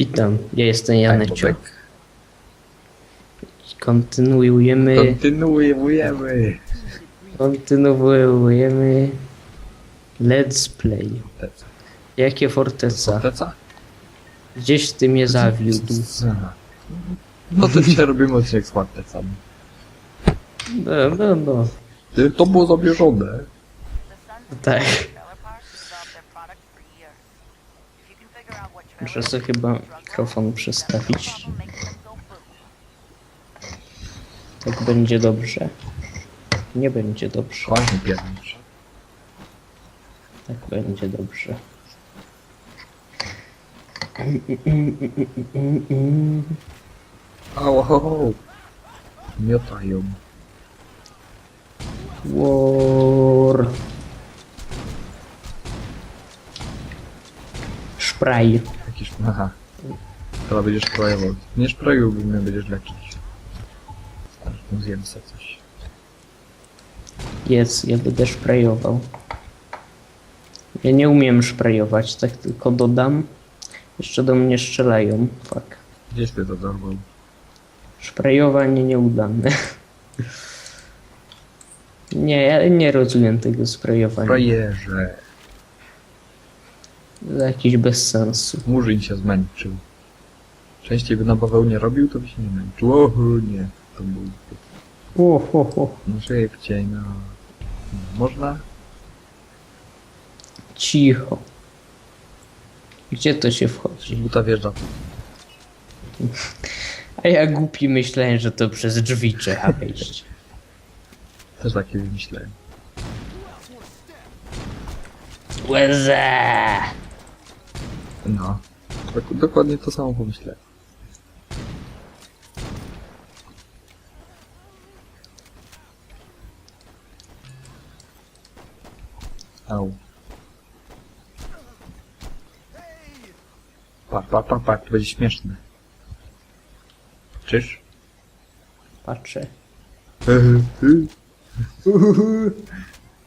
Witam, ja jestem Tak, Janecio. Bobek. Kontynuujemy, Kontynuujemy. kontynuujemy Let's Play. Jakie Forteca? Forteca? Gdzieś ty mnie zawiódł. No to dzisiaj robimy odcinek z Fortecami. No, no, no. To było zamierzone. Tak. Muszę sobie chyba mikrofon przestawić. Tak będzie dobrze. Nie będzie dobrze. Ładnie piernicz. Tak będzie dobrze. Au, au, au. Miotają. War. Szpraj. Jakiś... Aha. Teraz będziesz szprajował. Nie szprajowałbym, mnie będziesz leczyć. Aż zjem sobie coś. Jest, ja będę szprajował. Ja nie umiem szprajować, tak tylko dodam. Jeszcze do mnie strzelają. Fuck. Gdzieś ty to dorwał? Szprajowanie nieudane. Nie, ja nie rozumiem tego sprayowania. Frajerze. To jakiś bez sensu. Murzyn się zmęczył. Częściej by na bawełnie robił, to by się nie męczył. O nie. To był... O, ho, ho. No szybciej, no. Można? Cicho. Gdzie to się wchodzi? Buta wjeżdża. A ja głupi myślałem, że to przez drzwi trzeba wejść. Też takie wymyślałem. Łeza! No. Dok- dokładnie to samo pomyślałem. Au. Pa, pa, pa, pa, to będzie śmieszne. Czyż? Patrzę.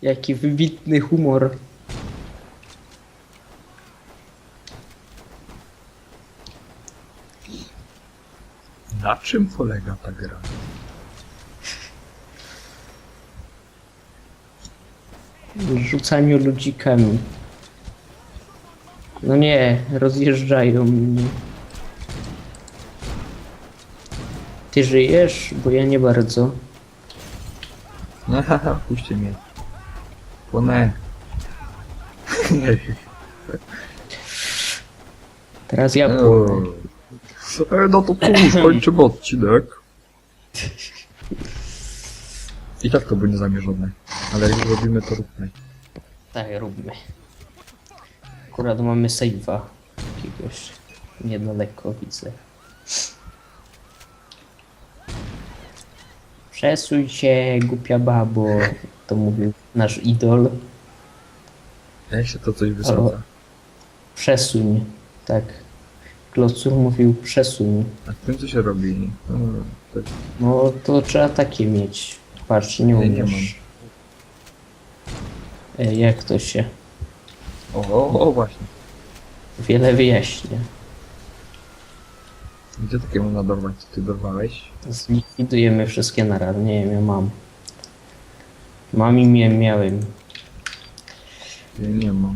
Jaki wybitny humor. Na czym polega ta gra? Rzucaniu ludzikami. No nie, rozjeżdżają mnie. Ty żyjesz? Bo ja nie bardzo. No haha, puśćcie mnie. Płonę. Teraz ja płynę. E, No to cóż, kończymy odcinek. I tak to było niezamierzone. Ale jak zrobimy, to róbmy. Tak, róbmy. Akurat mamy save'a jakiegoś niedaleko widzę. Przesuń się, głupia babo, to mówił nasz idol. Jak się to coś wysadza? Przesuń, tak. Klocur mówił przesuń. A tym co się robi? No, to No to trzeba takie mieć. Patrz, nie Nie, nie umiesz. E, Jak to się? O, o, o, właśnie. Wiele wyjaśnia. Gdzie takiemu nadorwać, co ty dorwałeś? Zlikwidujemy wszystkie naraz. Nie wiem, ja mam. Mam i mia- miałem. Ja nie mam.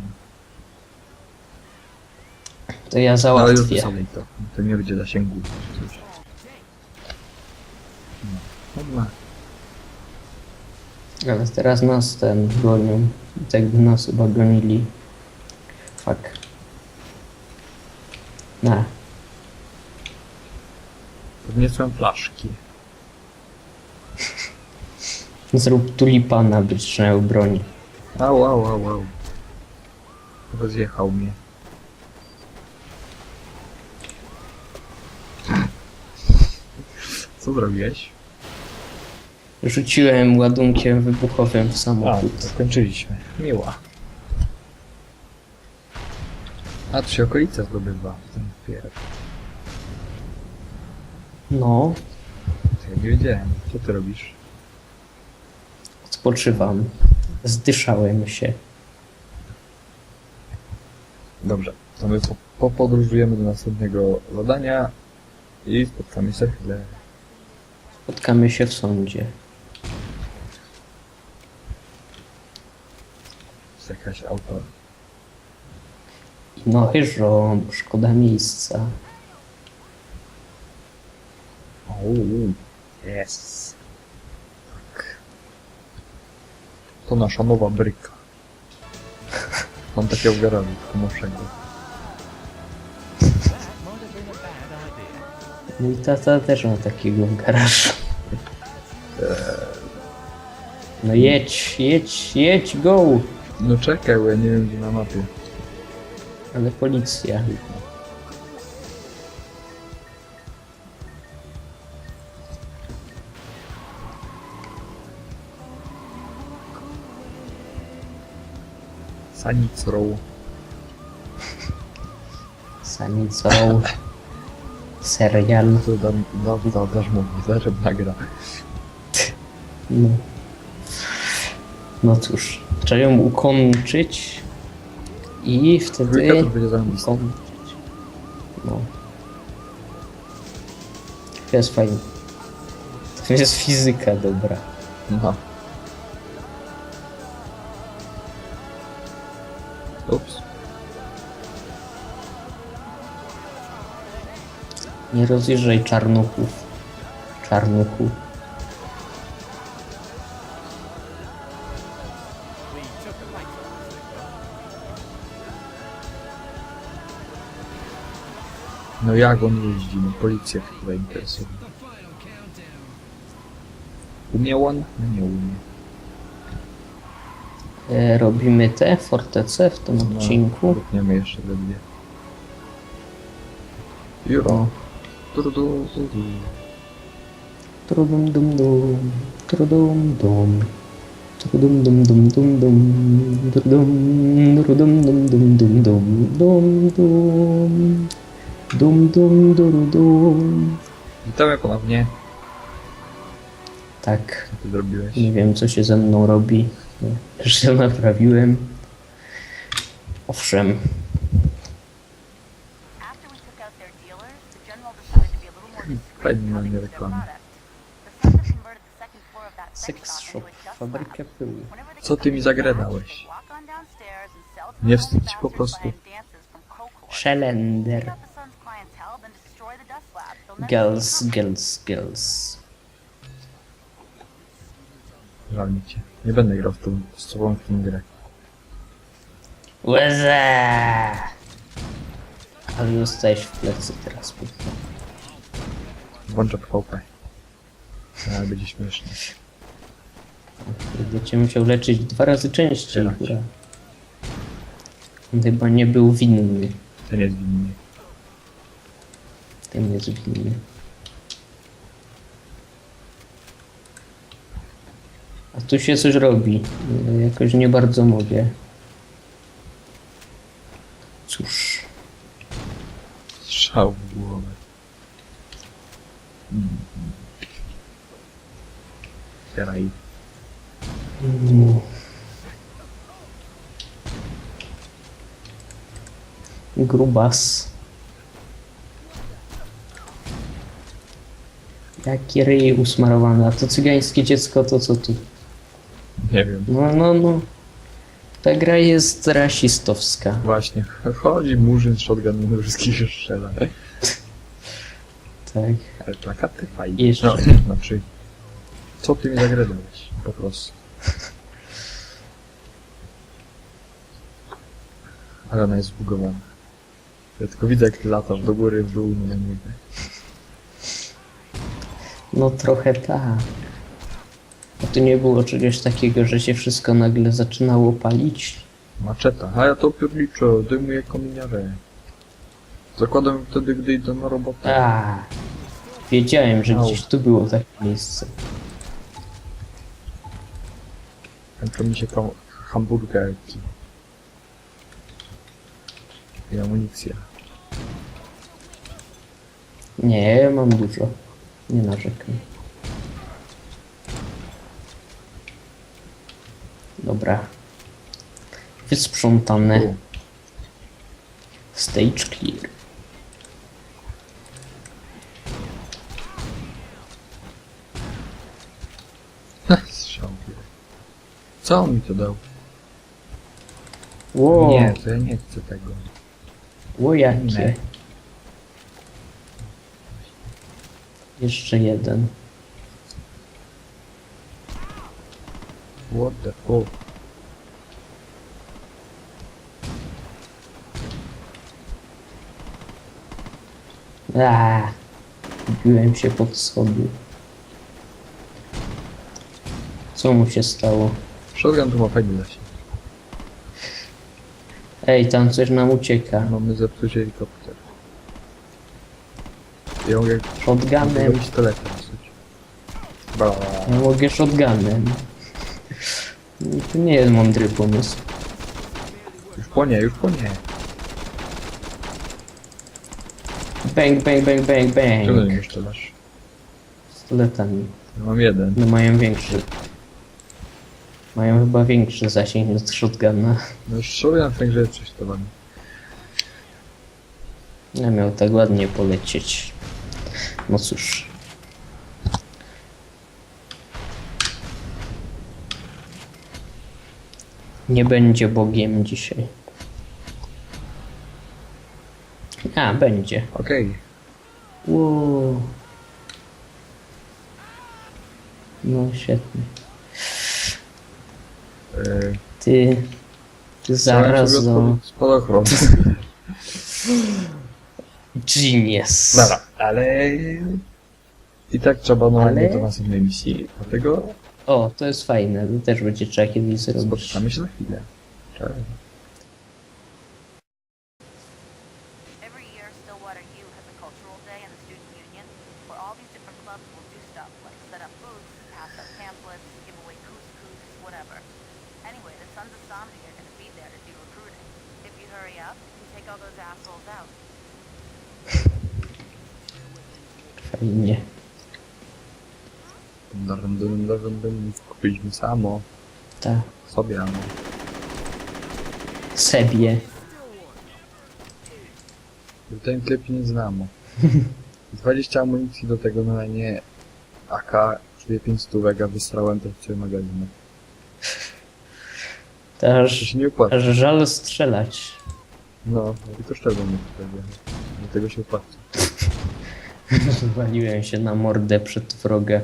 To ja Ale już załatwię. to. To nie będzie zasięgu. czy Coś. No. Dobra. Ale teraz nas ten gonią. I Tak by nas chyba gonili. Fuck. Na. Podniosłem flaszki. Zrób tulipana, by trzymał broń. Au, au, au, au. Rozjechał mnie. Co zrobiłeś? Rzuciłem ładunkiem wybuchowym w A, samochód. skończyliśmy. Miła. A, tu się okolica zdobywa w tym pier. No, To ja nie wiedziałem. Co ty robisz? odpoczywam. Zdyszałem się. Dobrze. To my po, popodróżujemy do następnego zadania i spotkamy się za chwilę. Spotkamy się w sądzie. Jest jakaś auto. No chyżo, bo szkoda miejsca. Uuu, yes. Tak. To nasza nowa bryka. Mam takiego w garażu, Mój tata też ma takiego garażu. No jedź, jedź, jedź, go! No czekaj, bo ja nie wiem gdzie na mapie. Ale policja. Sanic Row. Samic Row. Serial. To dam, dam, dam, dasz mu zaraz nagra. No. No cóż, trzeba ją ukończyć i wtedy Dwójka to będzie zajebista. ukończyć. No. To jest fajne. To jest fizyka dobra. No. Nie rozjeżdżaj czarnuchów. Czarnuchu. No jak on jeździ? No policja chyba interesuje. Umie on? No nie umie. E, robimy te fortece w tym No, odcinku. Wytniemy jeszcze do dwie. Juro. Turu, turu. Trudum dum dum. Trudum dum. Trudum dum dum dum dum. Trudum trudum dum dum dum dum dum dum. Dum dum duru dum. Witamy ponownie. Tak, Co ty zrobiłeś? nie wiem co się ze mną robi. Się naprawiłem. Owszem, floor of that sex shop fabryka pyłu. Co ty mi to Nie wstydź się po prostu. Szelender. Girls, girls, girls. Żal mi cię. Nie będę grał w tą, z tobą w tą grę. Łeza! Ale dostałeś w plecy teraz. Włączę PvP. Ale będzie śmiesznie. Będziecie musiał leczyć dwa razy częściej. On chyba nie był winny. Ten jest winny. Ten jest winny. A tu się coś robi. Jakoś nie bardzo mogę. Cóż. Strzał Grubas. Jaki ryj usmarowany, a to cygańskie dziecko to co tu? Nie wiem. No, no, no. Ta gra jest rasistowska. Właśnie. Chodzi murzyn z shotgunem do wszystkich strzela. Tak. Ale plakaty fajne. Jeszcze. No, znaczy... Co ty mi zagredałeś? Po prostu. Ale ona jest zbugowana. Ja tylko widzę jak ty latasz do góry, w dół, no nie mówię. No trochę tak. A tu nie było czegoś takiego, że się wszystko nagle zaczynało palić? Maczeta. A ja to pierniczę, dymuję kominiarę. Zakładam wtedy, gdy idę na robotę. A, wiedziałem, że Au. gdzieś tu było takie miejsce. Kończą mi się kam- hamburgerki. I amunicja. Nie, ja mam dużo. Nie narzekam. Dobra. Wysprzątane. Stage clear. Strzał. Co on mi to dał? Ło, Nie, to ja nie chcę tego. Nie. Jeszcze jeden. What the fuck? Aaa, Gubiłem się pod schody. Co mu się stało? Shotgun tu ma fajny zasięg. Ej, tam coś nam ucieka. Mamy zepsuć helikopter. Ja mogę Shotgunem. zepsuć. Bla. Ja mogę shotgunem. To nie jest mądry pomysł. Już płonie, już płonie. Bang, bang, bang, bang, bang. nie strzelasz? Pistoletami. Ja mam jeden. No mają większy. Mają chyba większy zasięg od shotguna. No już shotgun w tej grze jest. Ja miał tak ładnie polecieć. No cóż. Nie będzie Bogiem dzisiaj. A, będzie. Okej. Wow. No świetnie. Ty. Ty zaraz do... Spadochron. Genius. Dobra, ale... I tak trzeba normalnie Ale- do następnej misji. Dlatego O, to jest fajne. To też będzie trzeba kiedyś zrobić. spotykamy się za chwilę. Cześć. Kupiliśmy samo. Tak. Sobie, no. Sebie. Ten klep nie znamo. 20 amunicji do tego na nie AK, czyli 5 stówek, a wystrałem to cały magazynek. To aż, się nie opłaca. żal strzelać. No, to szczerze nie wtedy. Do tego się opłaca. Waliłem się na mordę przed wroga.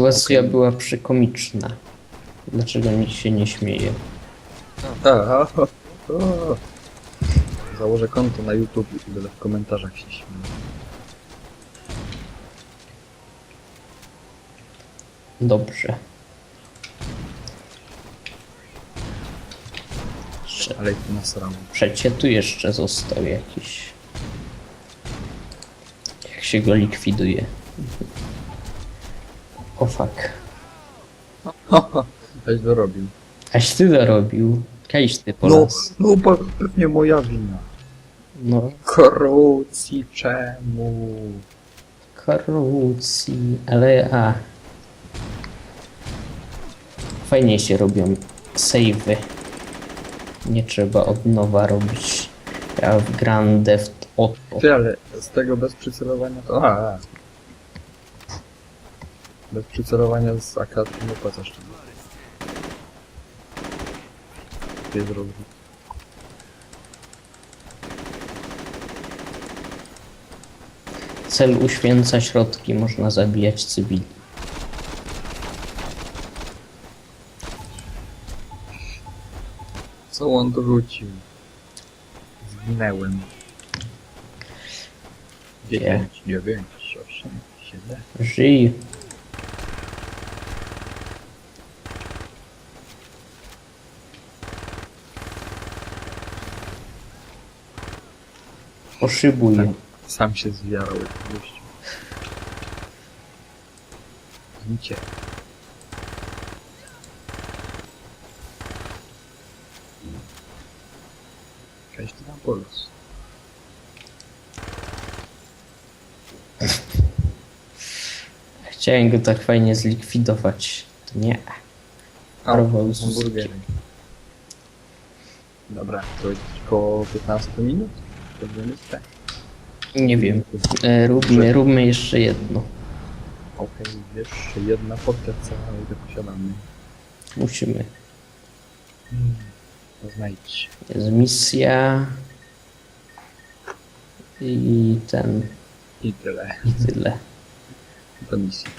Sytuacja Okej. była przekomiczna. Dlaczego nikt się nie śmieje? Tak, a, o, o. Założę konto na YouTube i będę w komentarzach się śmiał. Dobrze. Prze- Ale tu nasrało. Przecie tu jeszcze został jakiś. Jak się go likwiduje. O fuck. Weź dorobił. Aś ty dorobił. Kajś ty po No, nas. no bo pewnie moja wina. No. Krucji czemu? Korupcji, ale a. Fajnie się robią savey. Nie trzeba od nowa robić. Ja w Grand Theft Auto. Ty, ale z tego bez przycelowania to... A, a. Bez przycelowania z AK nie opłacasz tego. Nie zrobił. Cel uświęca środki, można zabijać cywili. Co on dorzucił? Zginęłem. 9, 9, 8, 7. Żyj. Poszybuję. Sam się zjarał jak gościu. Znicie. Tam polos. Chciałem go tak fajnie zlikwidować. To nie. Parował z. Dobra, to jest około 15 minut? To będziemy tak. Nie wiem. E, róbmy, róbmy jeszcze jedno. Okej, jeszcze jedna podterca, ale to posiadamy. Musimy. To znajdź. Jest misja. I ten. I tyle. I tyle. To misja.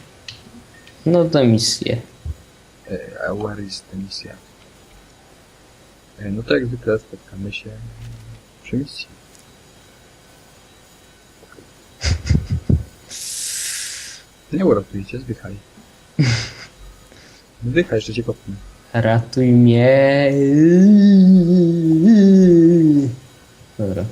No to misję. E, a where is ta misja? E, no to jak zwykle spotkamy się przy misji. Nie uratujcie, zdychaj. Zdychaj, jeszcze cię kopnę. Ratuj mnie. Dobra.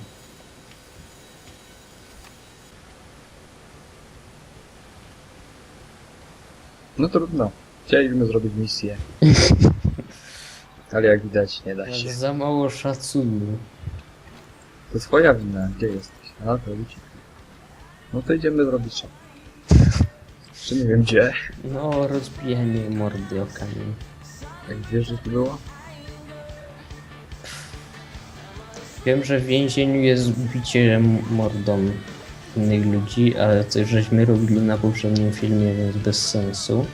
No trudno. Chcieliśmy zrobić misję. Ale jak widać, nie da się. Za mało szacunku. To twoja wina. Gdzie jesteś? A, to ludzi. No to idziemy zrobić. Jeszcze nie wiem gdzie. No, rozbijanie mordy o kamień. Jak wiesz, że tu było? Wiem, że w więzieniu jest bicie mordą innych ludzi, ale to żeśmy robili na poprzednim filmie, więc bez sensu.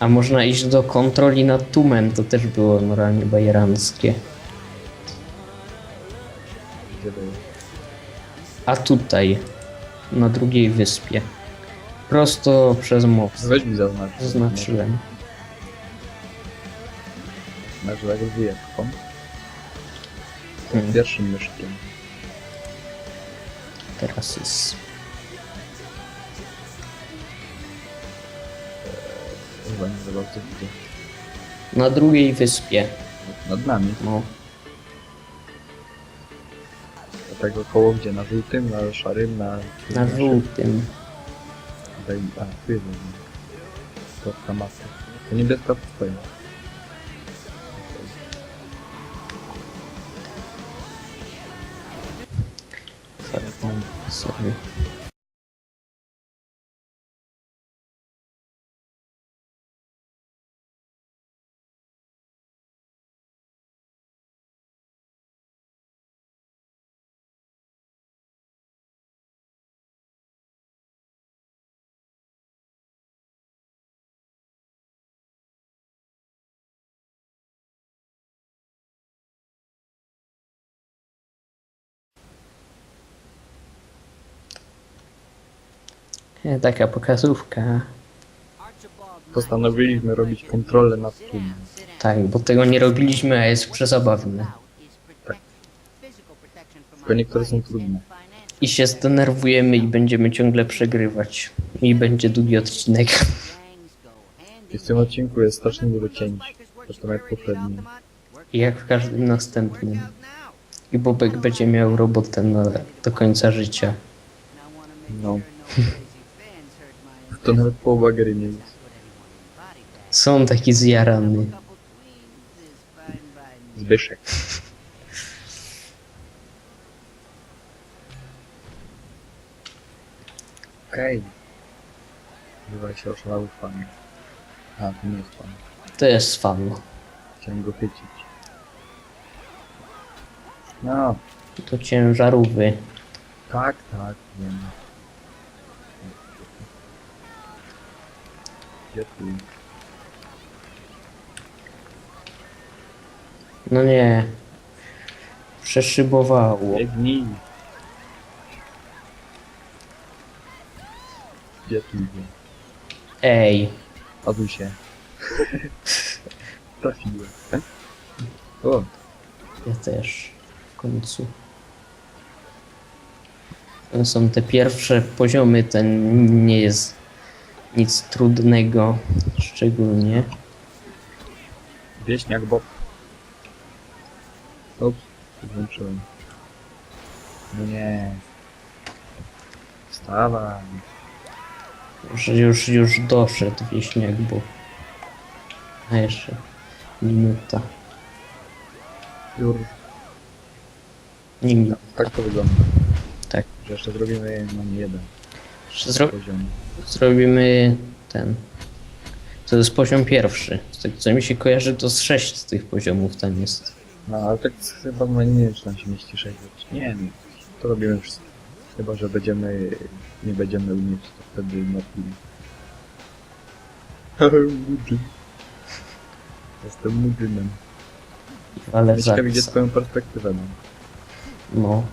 A można iść do kontroli nad tłumem, to też było moralnie bajeranckie. Gdzie to? A tutaj, na drugiej wyspie. Prosto przez most. Weź mi zaznacz. Zaznaczyłem. Znaczy tak wyjebką. Hmm. Pierwszym myszkiem. Teraz jest. Chyba nie za bardzo widzę. Na drugiej wyspie. Nad nami. No, tego koło gdzie? Na żółtym, na szarym, na... na żółtym. A, tu jest jeden. Kropka mapy. To niebieska to mam, sorry. Taka pokazówka. Postanowiliśmy robić kontrolę nad tłumem. Tak, bo tego nie robiliśmy, a jest przezabawne. Tak. Tylko niektóre są trudne. I się zdenerwujemy i będziemy ciągle przegrywać. I będzie długi odcinek. I w tym odcinku jest strasznie dużo cięć. Zresztą jak poprzednim. I jak w każdym następnym. I Bobek będzie miał robotę na, do końca życia. No. To nawet połowa gry nie jest. Są taki zjarany. Zbyszek. Okej. Chyba się oszalały fan. A, to nie jest fan. To jest fan. Chciałem go chycić. No, To ciężarówy. tak, tak, wiem. Tu? No nie. Przeszybowało. Biegnij. Gdzie tu idzie? Ej. Odwróć się. Trafiłem. O, Ja też. W końcu. To są te pierwsze poziomy, ten nie jest nic trudnego szczególnie. wieśniak Bob. Ups, włączyłem. No nie. Wstawaj. Już, już, już doszedł wieśniak, bo... A jeszcze minuta. Już. Nie minuta. tak to wygląda. Tak. Że jeszcze zrobimy no nie jeden Zro zrobimy ten... To jest poziom pierwszy. Z tego co mi się kojarzy, to z sześć z tych poziomów tam jest. No, ale tak chyba no, nie wiem, czy tam się mieści 6. Nie no, to robimy wszystko. Chyba, że będziemy, nie będziemy umieć, to wtedy. Mudl. Jestem mudlem. Ale Mnie ciekawi, gdzie za... twoją perspektywę mam. No.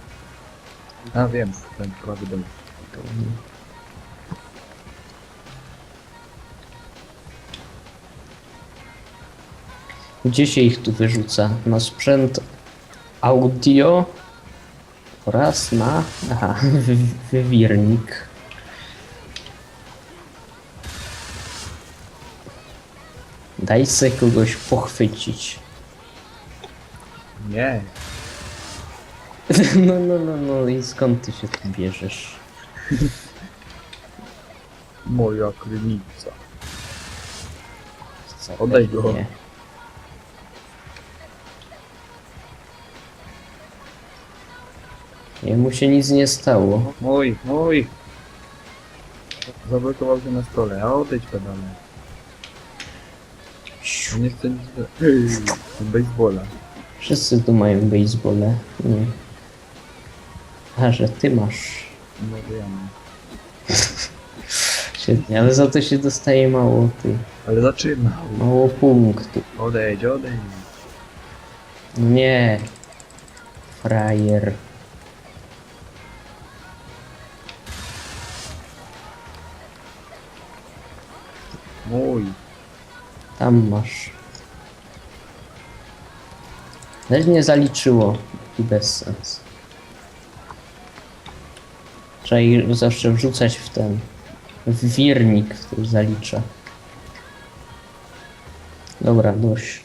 A wiem, ten prawy dom. Gdzie się ich tu wyrzuca? Na sprzęt audio oraz na aha, wy- wywiernik. Daj se kogoś pochwycić. Nie, No, no, no, no i skąd ty się tu bierzesz? moja krynica. Oddaj go. pewnie. Jemu się nic nie stało. Mój, mój! Zablokował się na stole, a odejdź pedale. Nie chce nic... Baseballa. Wszyscy tu mają basebole. Nie. A, że ty masz. No wiem. Świetnie, ale za to się dostaje mało ty. Ale zaczynał. Mało punktów. Odejdź, odejdź. No nie. Frajer. Mój. Tam masz. Też nie zaliczyło. I bez sens. Trzeba ich zawsze wrzucać w ten. W wirnik, który zalicza. Dobra, dość.